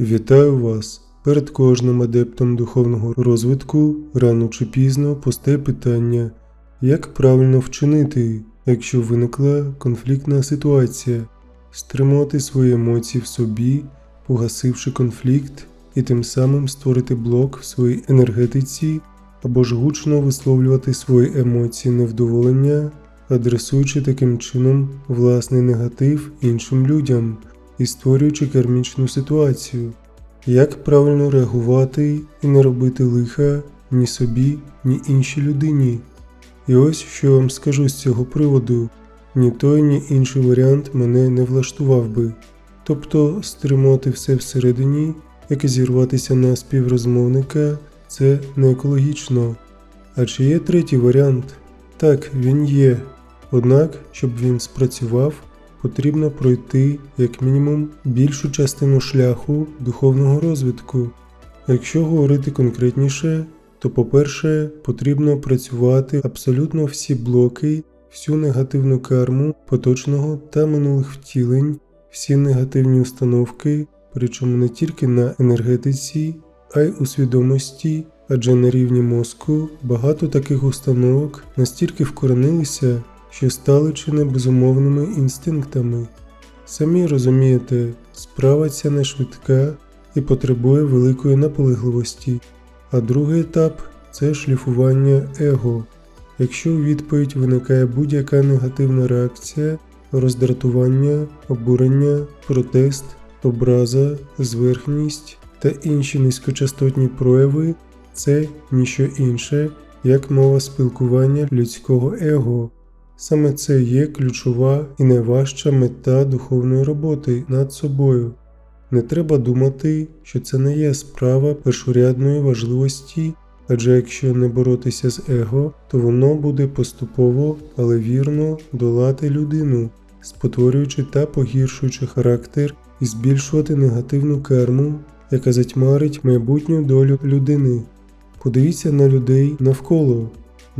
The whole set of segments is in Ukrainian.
Вітаю вас! Перед кожним адептом духовного розвитку рано чи пізно постає питання, як правильно вчинити, якщо виникла конфліктна ситуація, стримувати свої емоції в собі, погасивши конфлікт, і тим самим створити блок в своїй енергетиці або ж гучно висловлювати свої емоції невдоволення, адресуючи таким чином власний негатив іншим людям і створюючи кармічну ситуацію. Як правильно реагувати і не робити лиха ні собі, ні іншій людині? І ось що вам скажу з цього приводу: ні той, ні інший варіант мене не влаштував би. Тобто стримувати все всередині, як і зірватися на співрозмовника, це не екологічно. А чи є третій варіант? Так, він є. Однак, щоб він спрацював, потрібно пройти як мінімум більшу частину шляху духовного розвитку. Якщо говорити конкретніше, то по-перше, потрібно працювати абсолютно всі блоки, всю негативну карму поточного та минулих втілень, всі негативні установки, причому не тільки на енергетиці, а й у свідомості, адже на рівні мозку багато таких установок настільки вкоренилися, що стали чи не безумовними інстинктами. Самі розумієте, справа ця не швидка і потребує великої наполегливості. А другий етап це шліфування его. Якщо у відповідь виникає будь-яка негативна реакція, роздратування, обурення, протест, образа, зверхність та інші низькочастотні прояви, це ніщо інше, як мова спілкування людського его. Саме це є ключова і найважча мета духовної роботи над собою. Не треба думати, що це не є справа першорядної важливості, адже якщо не боротися з его, то воно буде поступово, але вірно долати людину, спотворюючи та погіршуючи характер і збільшувати негативну карму, яка затьмарить майбутню долю людини. Подивіться на людей навколо,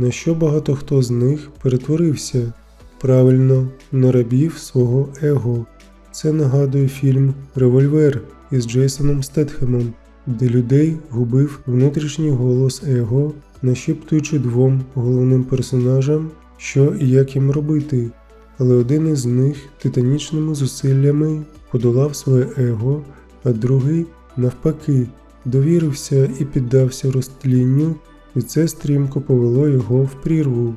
на що багато хто з них перетворився правильно на рабів свого его. Це нагадує фільм Револьвер із Джейсоном Стетхемом, де людей губив внутрішній голос Его, нашіптуючи двом головним персонажам, що і як їм робити. Але один із них титанічними зусиллями подолав своє его, а другий, навпаки, довірився і піддався розтлінню, і це стрімко повело його в прірву.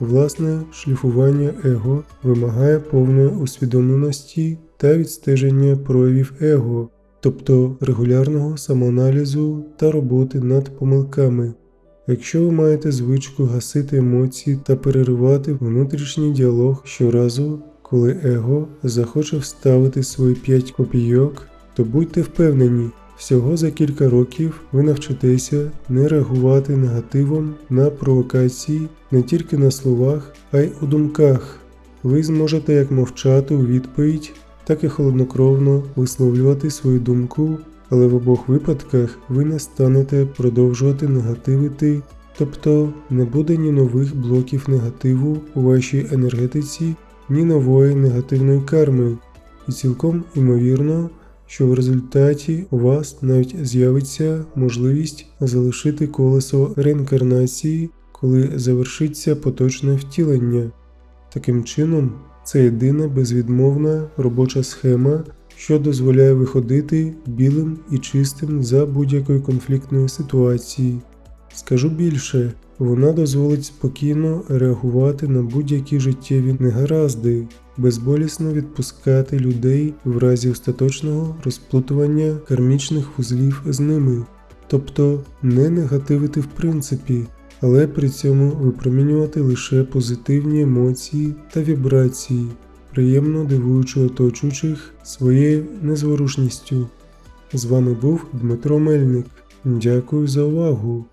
Власне, шліфування его вимагає повної усвідомленості та відстеження проявів его, тобто регулярного самоаналізу та роботи над помилками. Якщо ви маєте звичку гасити емоції та переривати внутрішній діалог щоразу, коли его захоче вставити свої 5 копійок, то будьте впевнені, Всього за кілька років ви навчитеся не реагувати негативом на провокації не тільки на словах, а й у думках. Ви зможете як мовчати у відповідь, так і холоднокровно висловлювати свою думку, але в обох випадках ви не станете продовжувати негативити, тобто не буде ні нових блоків негативу у вашій енергетиці, ні нової негативної карми, і цілком імовірно що в результаті у вас навіть з'явиться можливість залишити колесо реінкарнації, коли завершиться поточне втілення. Таким чином, це єдина безвідмовна робоча схема, що дозволяє виходити білим і чистим за будь-якої конфліктної ситуації. Скажу більше, вона дозволить спокійно реагувати на будь-які життєві негаразди, безболісно відпускати людей в разі остаточного розплутування кармічних вузлів з ними, тобто не негативити в принципі, але при цьому випромінювати лише позитивні емоції та вібрації, приємно дивуючи оточуючих своєю незворушністю. З вами був Дмитро Мельник. Дякую за увагу!